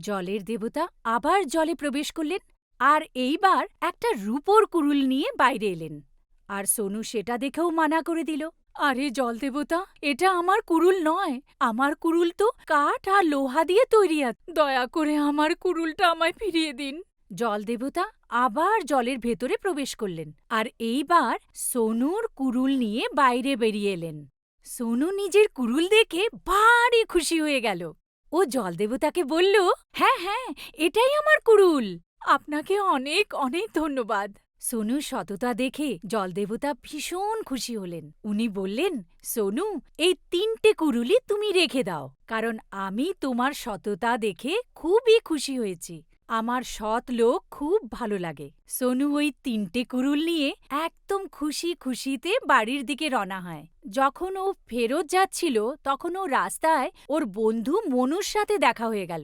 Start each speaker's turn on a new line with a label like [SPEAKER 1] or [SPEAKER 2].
[SPEAKER 1] জলের দেবতা আবার জলে প্রবেশ করলেন আর এইবার একটা রূপোর কুড়ুল নিয়ে বাইরে এলেন। আর সোনু সেটা দেখেও মানা করে দিল, আরে জল দেবতা, এটা আমার কুড়ুল নয়। আমার কুড়ুল তো কাঠ আর লোহা দিয়ে তৈরি দয়া করে আমার কুড়ুলটা আমায় ফিরিয়ে দিন। জল দেবতা আবার জলের ভেতরে প্রবেশ করলেন আর এইবার সোনুর কুড়ুল নিয়ে বাইরে বেরিয়ে এলেন। সোনু নিজের কুড়ুল দেখে ভারী খুশি হয়ে গেল। ও জল দেবতাকে বলল হ্যাঁ হ্যাঁ এটাই আমার কুড়ুল। আপনাকে অনেক অনেক ধন্যবাদ। সোনু সততা দেখে জলদেবতা ভীষণ খুশি হলেন। উনি বললেন সোনু এই তিনটে কুড়ুলি তুমি রেখে দাও কারণ আমি তোমার সততা দেখে খুবই খুশি হয়েছি। আমার সৎ লোক খুব ভালো লাগে। সোনু ওই তিনটে কুড়ুল নিয়ে একদম খুশি খুশিতে বাড়ির দিকে রওনা হয়। যখন ও ফেরত যাচ্ছিল, তখন ও রাস্তায় ওর বন্ধু মনুর সাথে দেখা হয়ে গেল।